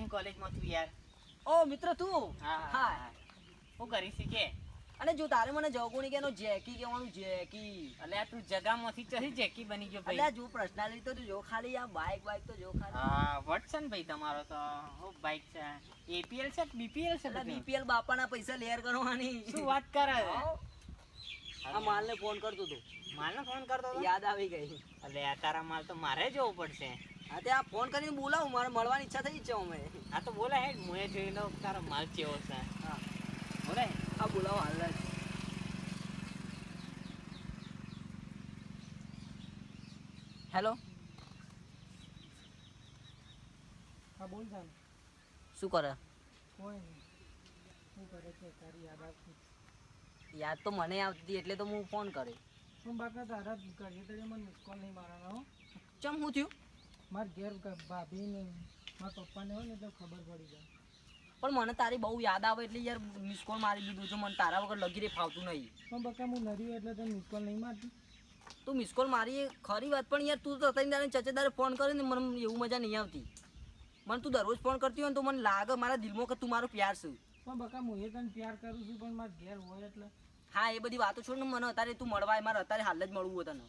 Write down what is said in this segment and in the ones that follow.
નહીં કોલેજમાં તું યાર. ઓ મિત્ર તું? હા હા કરી શીખે અને જો તારે મને જગુણી કેનો જેકી કહેવાનું જેકી? અલ્યા તું જગામાંથી ચડી જેકી બની ગયો અલ્યા ભાઈ જો પર્સનાલિટી તો જો ખાલી આ બાઇક બાઇક તો જો ખાલી. હા વોટસન ભાઈ તમારો તો? હો બાઈક છે. એપીએલ છે બીપીએલ છે બધું? બીપીએલ બાપાના પૈસા લેર કરવાની. શું વાત કરે? છે? આ માલને ફોન કરતો તો માલને ફોન કરતો યાદ આવી ગઈ. અલ્યા તારા માલ તો મારે જવું પડશે. હા તે આ ફોન કરીને બોલાવું મારે મળવાની ઈચ્છા થઈ છે અમે. આ તો બોલે હે મુએ જોઈ લઉં તારો માલ કેવો છે. હા. બોલે આ બોલાવો હાલ હેલો? હા બોલ જાન શું કરે? કોઈ નહીં. શું કરે છે તારી યાદ આવતી? યાદ તો મને આવતી એટલે તો હું ફોન કર્યો. પણ બાકા તારા જ કરીએ તો મને મિસ કોલ નહીં મારવાનો ચમ હું થયું? મારા ઘેર ગ- ભાભી ને મારા પપ્પાને હોય ને એટલે ખબર પડી જાય. પણ મને તારી બહુ યાદ આવે એટલે યાર મિસ કોલ મારી દીધું છે. મને તારા વગર લગી રે ફાવતું નહીં. પણ બકા હું નરી એટલે તો મિસ કોલ નહીં મારતી. તું મિસ કોલ મારી ખરી વાત પણ યાર તું તો તારે ચચેદારે ફોન કરે ને મને એવું મજા નહીં આવતી. મને તું દરરોજ ફોન કરતી હોય ને તો મને લાગે મારા દિલમાં કે તું મારો પ્યાર છે. પણ બકા હું એ તને પ્યાર કરું છું પણ મારા ઘેર હોય એટલે. હા એ બધી વાતો છોડ ને મને અત્યારે તું મળવાય મારે અત્યારે હાલ જ મળવું હોય તને.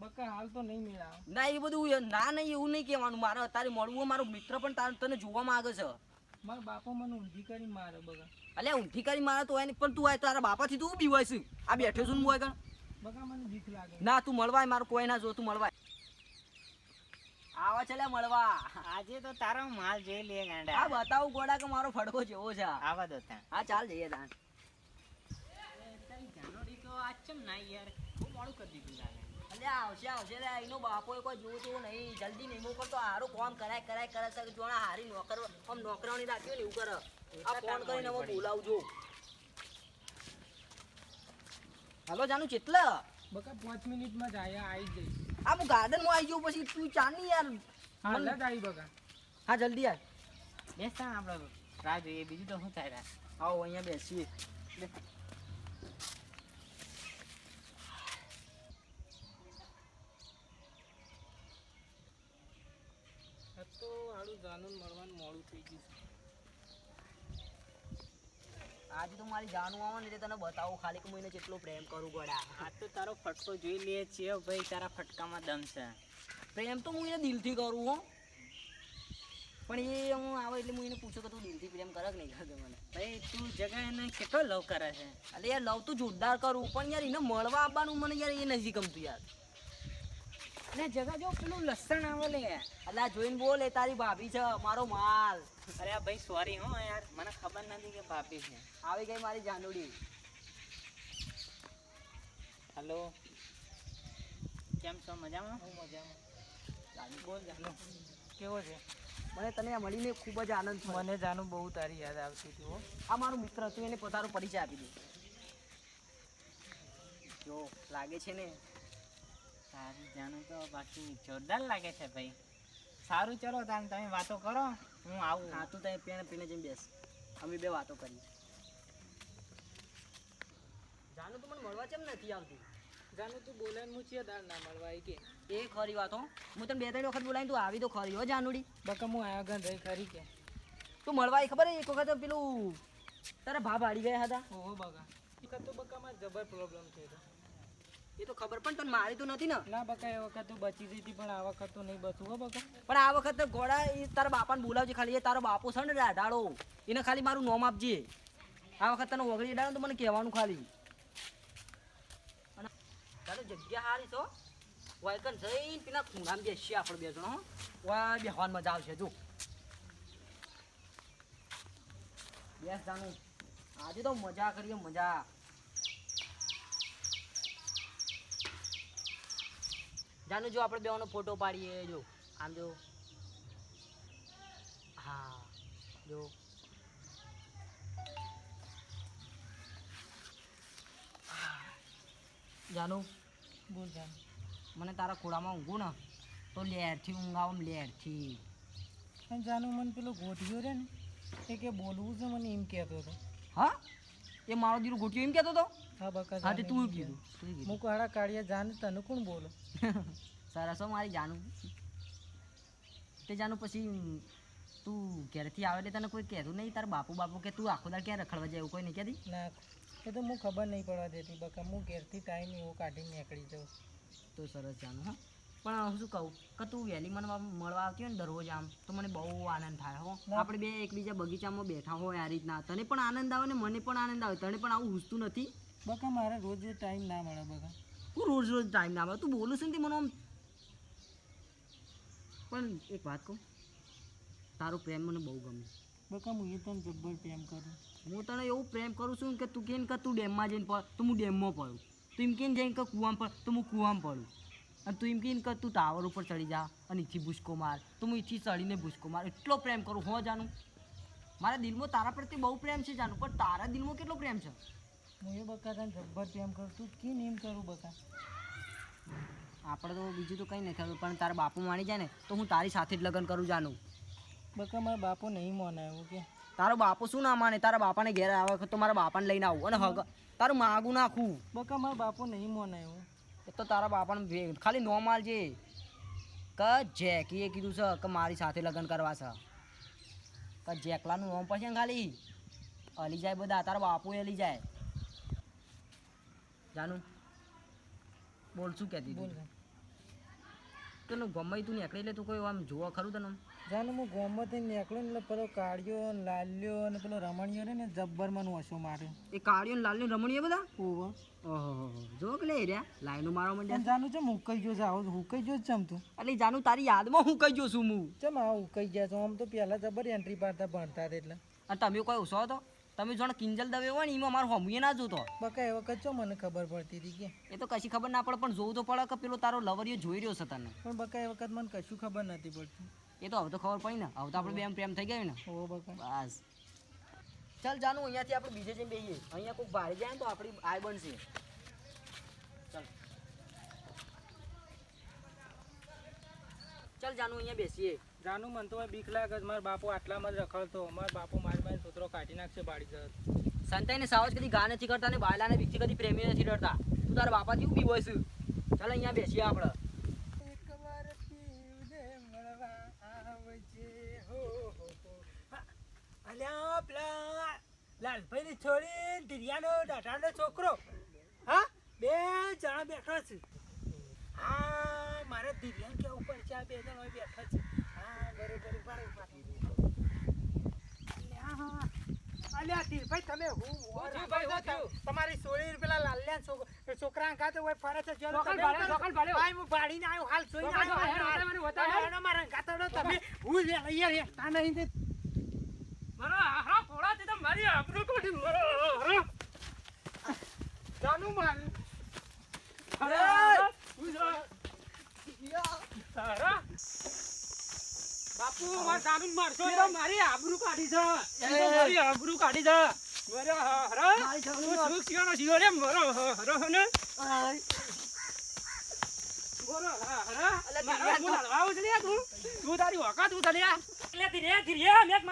બકા હાલ તો નહીં મેળાવ. ના એ બધું ના નહીં એવું નહીં કહેવાનું. મારે અત્યારે મળવું મારો મિત્ર પણ તાર તને જોવા માંગે છે. મારા બાપા મને ઊંધી કરી મારે બકા. અલ્યા ઊંધી કરી મારે તો પણ તું આય તારા બાપાથી તું બીવાય છે. આ બેઠો છું ને હું આગળ. બકા મને બીક લાગે. ના તું મળવાય મારું કોઈ ના જો તું મળવાય. આવા છે મળવા. આજે તો તારો માલ જોઈ લે આ ગાંડા બતાવું ગોડા કે મારો ફડકો જેવો છે. આ. આવા દો ત્યાં હા ચાલ જઈએ ત્યાં તારી જાનોડી તો આજ ચમ ના યાર. બહુ મોડું કરી દીધું આવશે આવશે લે એનો બાપો કોઈ જોવું નહીં. જલ્દી નહીં મોકલ તો હારું કોમ કરાય કરાય કરે છે જોણા હારી નોકર આમ નોકરાણી રાખ્યો ને એવું કરે? આ ફોન કરીને અમે બોલાવજો. હાલો જાનું ચિતલ બકા પાંચ મિનિટમાં માં આયા આવી જઈશ. આ હું ગાર્ડનમાં આવી જઉં પછી તું ચાની યાર? હાલ જ આવી બકા. હા જલ્દી આવ બેસતા આપણે. રાહ જોઈએ બીજું તો શું થાય આવો અહીંયા બેસીએ આ તો હારું જાનું મળવાનું મોડું થઈ ગયું છે આજે તો મારી જાનું આવે ને એટલે તને બતાવું ખાલી કે હું એને કેટલો પ્રેમ કરું ગોડા. આ તો તારો ફટકો જોઈ લે છીએ ભાઈ તારા ફટકામાં દમ છે. પ્રેમ તો હું એને દિલથી કરું હો. પણ એ હું આવે એટલે હું એને પૂછું કે તું દિલથી પ્રેમ કરે કે નહીં કરે મને? ભાઈ તું જગા એને કેટલો લવ કરે છે? અરે યાર લવ તો જોરદાર કરું પણ યાર એને મળવા આવવાનું મને યાર એ નથી ગમતું યાર. અને જગા જો પેલું લસણ આવે લે અલા જોઈને બોલ તારી ભાભી છે મારો માલ. અરે આ ભાઈ સોરી હો યાર. મને ખબર નથી કે ભાભી છે. આવી ગઈ મારી જાનુડી. હલો કેમ છો? મજામાં? હું મજામાં. બોલ જાનુ. કેવો છે? મને તને મળીને ખૂબ જ આનંદ થયો. મને જાનું બહુ તારી યાદ આવતી હતી હો. આ મારો મિત્ર હતું એને પોતાનો પરિચય આપી દે. જો લાગે છે ને સારું જાણું તો બાકી જોરદાર લાગે છે ભાઈ. સારું ચલો તાન તમે વાતો કરો હું આવું. હા તું તમે પીને પીને જઈને બેસ. અમે બે વાતો કરી જાનુ તું મને મળવા કેમ નથી આવતી? જાનુ તું બોલે હું છે દાળ ના મળવા કે. એ ખરી વાત હો. હું તને બે ત્રણ વખત બોલાવી તું આવી તો ખરી હો જાનુડી. બકમ હું આયા ગન રહી ખરી કે. તું મળવા ખબર હે? એક વખત પેલું તારા ભા ભાડી ગયા હતા. ઓહો બકા. એક તો બકામાં જબર પ્રોબ્લેમ થયો હતો એ તો ખબર પણ તને મારી તો નથી ને. ના બકા એ વખત તો બચી જઈ હતી પણ આ વખત તો નહીં બચવું હો બકા. પણ આ વખત ઘોડા એ તારા બાપાને બોલાવજે ખાલી. એ તારો બાપો છે ને રાઢાળો એને ખાલી મારું નોમ આપજે. આ વખત તને ઓગળી ડાળો તો મને કહેવાનું ખાલી. તારે જગ્યા હારી છો વાયકન જઈને પેલા ખૂણામાં બેસીએ આપણે બે જણ વાય બેહવાની મજા આવશે જો. બેસ જાનું. આજે તો મજા કરીએ મજા. જાનું જો આપણે બેવાનો ફોટો પાડીએ જો આમ જો. હા જો. જાનું બોલ જાન. મને તારા ખોળામાં ઊંઘું ને તો લેરથી ઊંઘાવું લેરથી. જાનુ જાનું મને પેલો ગોઠવ્યો રે ને એ કે બોલવું છે મને એમ કહેતો હતો. હા? એ મારો દીરો ગોઠ્યું એમ કહેતો હતો? હા બકા હા તે તું કીધું તું કીધું. મુકો જાન તને કોણ બોલો? સારા સો મારી જાનું. તે જાનું પછી તું ઘેરથી આવે એટલે તને કોઈ કહેતું નહીં તાર બાપુ બાપુ કે તું આખો દાળ ક્યાં રખડવા જાય એવું કોઈ નહીં કહેતી ના એ તો હું ખબર નહીં પડવા દેતી બકા હું ઘેરથી ટાઈમ એવો કાઢીને નીકળી જાઉં. તો સરસ જાનું હા. પણ શું કહું કે તું વહેલી મને મળવા આવતી હોય ને દરરોજ આમ તો મને બહુ આનંદ થાય હો. આપણે બે એકબીજા બગીચામાં બેઠા હોય આ રીતના. તને પણ આનંદ આવે ને મને પણ આનંદ આવે. તને પણ આવું હુસતું નથી? બકા મારે રોજ રોજ ટાઈમ ના મળે બકા. તું રોજ રોજ ટાઈમ ના મળે? તું બોલું છે ને મને આમ. પણ એક વાત કહું તારો પ્રેમ મને બહુ ગમે. બકા હું એ તને જબ્બર પ્રેમ કરું. હું તને એવું પ્રેમ કરું છું કે તું કેમ કે તું ડેમમાં જઈને પડ તો હું ડેમમાં પડું. તું એમ કેમ જઈને કે કૂવામાં પડ તો હું કૂવામાં પડું. અને તું એમ કેમ કે તું ટાવર ઉપર ચડી જા અને ઈચ્છી ભૂસકો માર. તો હું ઈચ્છી ચડીને ભૂસકો માર. એટલો પ્રેમ કરું હો જાનું. મારા દિલમાં તારા પ્રત્યે બહુ પ્રેમ છે જાનું પણ તારા દિલમાં કેટલો પ્રેમ છે? હું એ બકા તને જબ્બર પ્રેમ કરું તું કેમ એમ કરું બકા. આપણે તો બીજું તો કંઈ નથી ખબર પણ તારા બાપુ માની જાય ને તો હું તારી સાથે જ લગ્ન કરું જાનું. બકા મારા બાપુ નહીં માને એવું કે. તારો બાપુ શું ના માને? તારા બાપાને ઘેર આવે તો મારા બાપાને લઈને આવું અને હગ તારું માગું નાખું. બકા મારા બાપુ નહીં માને એવું. એ તો તારા બાપાને ખાલી નોર્મલ છે. કે જેકીએ કીધું છે કે મારી સાથે લગ્ન કરવા છે. ક જેકલાનું નોમ પછી ખાલી. અલી જાય બધા તારા બાપુએ અલી જાય. જાનુ બોલ શું કહેતી બોલ તને ગમે તું નીકળી લે તું કોઈ આમ જોવા ખરું તને જાનુ હું ગોમમાંથી નીકળ્યો ને પેલો કાળિયો ને લાલ્યો અને પેલો રમણીયો ને જબ્બર મને ઓછો માર્યો એ કાળિયો ને લાલ્યો રમણીયો બધા? ઓહો જો કે લઈ રહ્યા લાઈનો મારો મને જાનું છે હુકાઈ ગયો છે? આવો હુકાઈ ગયો છે આમ તું? એટલે જાનું તારી યાદમાં હું હુકાઈ ગયો છું હું. ચમ આ હુકાઈ ગયા છું? આમ તો પહેલાં જબર એન્ટ્રી પાડતા ભણતા એટલે. અને તમે કોઈ ઓછો હતો? તમે જોણ કિંજલ દવે હોય ને એમાં મારું હમુએ ના જોતો બકા એ વખત ચો મને ખબર પડતી હતી કે. એ તો કશી ખબર ના પડે પણ જોવું તો પડે કે પેલો તારો લવરિયો જોઈ રહ્યો છે તને. પણ બકા એ વખત મને કશું ખબર નથી પડતી. એ તો હવે તો ખબર પડી ને હવે તો આપણે બે એમ પ્રેમ થઈ ગયો ને. ઓ બકા. બસ. ચાલ જાનું અહીંયાથી આપણે બીજે જઈને બેહીએ. અહીંયા કોઈ ભાડે જાય તો આપણી આય બનશે. ચાલ. ચાલ જાનું અહીંયા બેસીએ. જાનું મન તો બીક લાગે મારા બાપુ આટલામાં જ રખડતો મારા બાપુ મારે કૂતરો કાઢી નાખશે બાળી સંતાઈને સાવજ કદી ગા નથી કરતા ને બાયલાને બીજી કદી પ્રેમી નથી ડરતા. તું તારા બાપા કેવું પીવો છે? ચાલ અહીંયા બેસીએ આપણે. અલ્યા પેલા લાલભાઈ ની છોકરો. હા બે જણા બેઠા છે. હા મારે દિવ્યાંગ કે ઉપર છે આ બે જણ બેઠા છે. હા બરોબર બરોબર. અલ્યા ધીરભાઈ તમે હું તમારી સોળી છોકરા અંગાતો હોય ફરે છે હાલ સોઈ એનો મારા અંગાતો તમે હું લઈએ રેસ્તા નહીં મારો હારો ખોળા મારી આપણું કોઠી મારો હારો જાનું મારું તું માર દારૂ મારશો. તો મારી આબરૂ કાઢી છે. મારી આબરૂ કાઢી છે. મરો હરો તું સુખ સિયો સિયો રે મરો હરો ને. મરો હરો મારા મો હલવા ઉતલે તું. તું તારી વખત ઉતલે એટલે ધીરે ધીરે મેક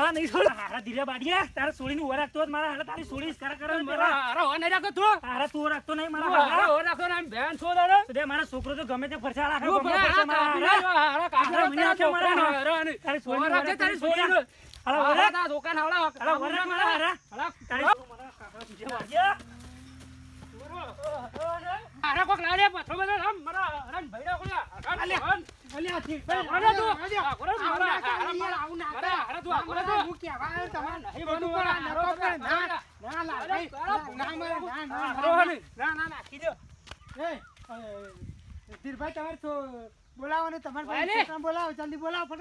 હા નહીં છોડ. હારા ધીરે બાડીએ. તારે સોળીને ઓર રાખતો મારા હારા તારી સોળી કરા કરો મારા. હારા ઓર નહીં રાખતો તું. હારા તું રાખતો નહીં મારા હારા ઓર રાખતો ને બેન છો દાડો તે મારા છોકરો તો ગમે તે ફરસા રાખે ગમે તે મારા હારા. કાકરા મને રાખે મારા હારા. તારી સોળી રાખે તારી સોળી હારા ઓર તા દુકાન હારા હારા ઓર મારા હારા. હારા તારી મારા કાકરા ધીરે બાડીએ. હારા કોક લાડે પથો બધો મારા હારા ભઈડા કોલા હારા બોલાવો ને તમારે જલ્દી બોલાવો